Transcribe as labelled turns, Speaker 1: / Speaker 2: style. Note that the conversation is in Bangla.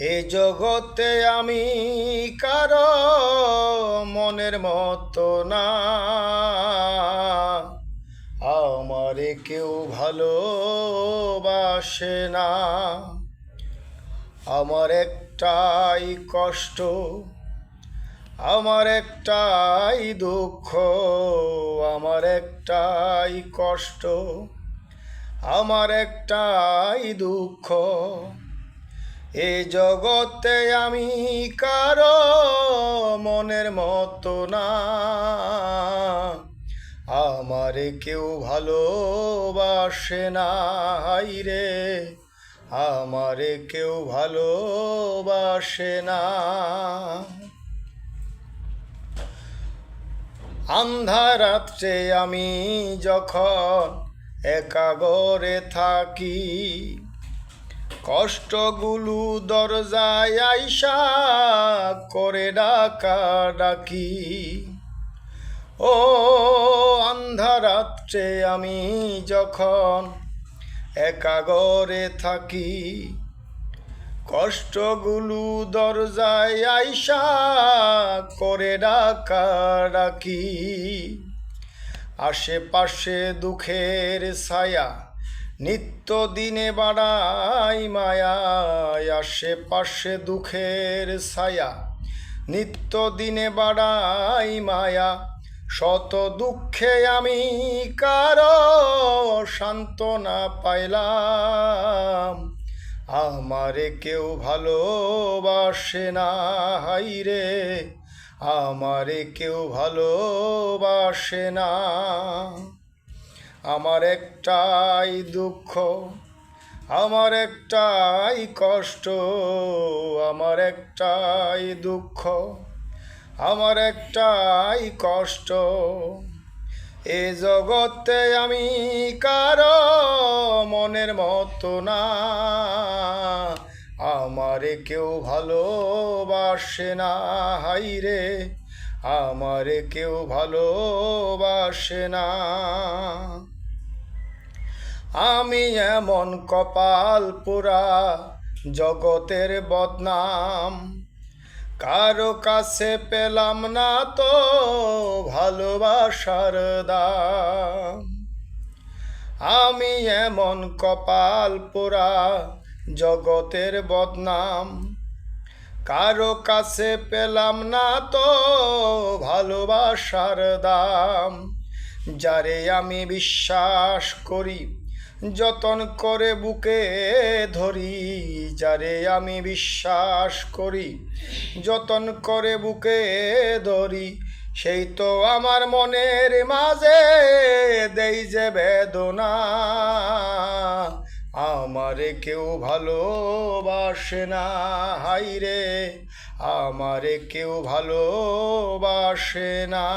Speaker 1: এ জগতে আমি কারও মনের মতো না। আমারে কেউ ভালোবাসে না। আমার একটাই কষ্ট, আমার একটাই দুঃখ, আমার একটাই কষ্ট, আমার একটাই দুঃখ। এ জগতে আমি কারও মনের মতো না। আমারে কেউ ভালোবাসে না রে। আমারে কেউ ভালোবাসে না। আন্ধারাত্রে আমি যখন একাগরে থাকি কষ্টগুলো দরজায় আইসা করে ডাকা ডাকি। ও আন্ধারাত্রে আমি যখন একাগরে থাকি, কষ্টগুলো দরজায় আইসা করে ডাকা ডাকি। আশেপাশে দুঃখের ছায়া নিত্য দিনে বাড়াই মায়া আশেপাশে দুঃখের ছায়া। নিত্য দিনে বাড়াই মায়া, শত দুঃখে আমি কারও সান্ত্বনা পাইলাম। আমারে কেউ ভালোবাসে না, হাই রে। আমারে কেউ ভালোবাসে না। আমার একটাই দুঃখ, আমার একটাই কষ্ট, আমার একটাই দুঃখ, আমার একটাই কষ্ট। এ জগতে আমি কারও মনের মতো না, আমারে কেউ ভালোবাসে না, হাই রে, আমারে কেউ ভালোবাসে না। আমি এমন কপাল পুরা জগতের বদনাম। কারও কাছে পেলাম না তো ভালোবাসার দাম। আমি এমন কপাল পোড়া জগতের বদনাম। কারও কাছে পেলাম না তো ভালোবাসার দাম। যারে আমি বিশ্বাস করি যতন করে বুকে ধরি, যারে আমি বিশ্বাস করি, যতন করে বুকে ধরি, সেই তো আমার মনের মাঝে দেই যে বেদনা। আমারে কেউ ভালোবাসে না হাই রে, আমারে কেউ ভালোবাসে না।